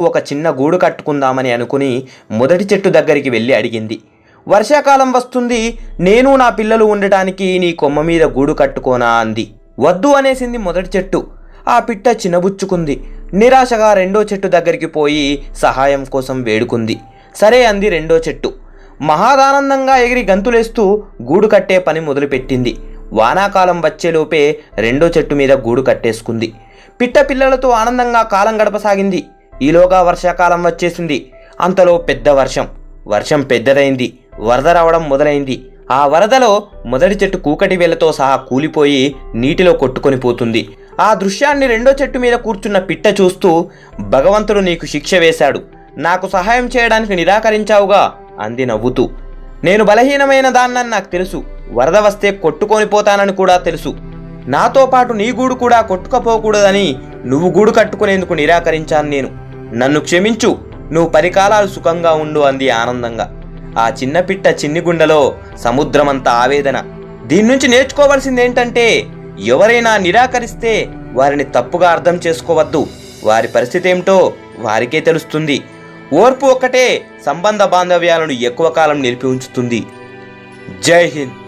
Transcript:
ఒక చిన్న గూడు కట్టుకుందామని అనుకుని మొదటి చెట్టు దగ్గరికి వెళ్ళి అడిగింది. వర్షాకాలం వస్తుంది నేను నా పిల్లలు ఉండటానికి నీ కొమ్మ మీద గూడు కట్టుకోనా? అంది. వద్దు అనేసింది మొదటి చెట్టు. ఆ పిట్ట చినబుచ్చుకుంది. నిరాశగా రెండో చెట్టు దగ్గరికి పోయి సహాయం కోసం వేడుకుంది. సరే అంది రెండో చెట్టు. మహాదానందంగా ఎగిరి గంతులేస్తూ గూడు కట్టే పని మొదలుపెట్టింది. వానాకాలం వచ్చేలోపే రెండో చెట్టు మీద గూడు కట్టేసుకుంది. పిట్ట పిల్లలతో ఆనందంగా కాలం గడపసాగింది. ఈలోగా వర్షాకాలం వచ్చేసింది. అంతలో పెద్ద వర్షం. వర్షం పెద్దదైంది. వరద రావడం మొదలైంది. ఆ వరదలో మొదటి చెట్టు కూకటి వేలతో సహా కూలిపోయి నీటిలో కొట్టుకొని పోతుంది. ఆ దృశ్యాన్ని రెండో చెట్టు మీద కూర్చున్న పిట్ట చూస్తూ భగవంతుడు నీకు శిక్ష వేశాడు. నాకు సహాయం చేయడానికి నిరాకరించావుగా అంది నవ్వుతూ. నేను బలహీనమైన దాన్నని నాకు తెలుసు. వరద వస్తే కొట్టుకొని పోతానని కూడా తెలుసు. నాతో పాటు నీ గూడు కూడా కొట్టుకపోకూడదని నువ్వు గూడు కట్టుకునేందుకు నిరాకరించాను నేను. నన్ను క్షమించు నువ్వు పరికాలాలు సుఖంగా ఉండు అంది ఆనందంగా. ఆ చిన్న పిట్ట చిన్ని గుండెలో సముద్రమంత ఆవేదన. దీని నుంచి నేర్చుకోవాల్సింది ఏంటంటే ఎవరైనా నిరాకరిస్తే వారిని తప్పుగా అర్థం చేసుకోవద్దు. వారి పరిస్థితి ఏమిటో వారికే తెలుస్తుంది. ఓర్పు ఒక్కటే సంబంధ బాంధవ్యాలను ఎక్కువ కాలం నిలిపి ఉంచుతుంది. జై హింద్.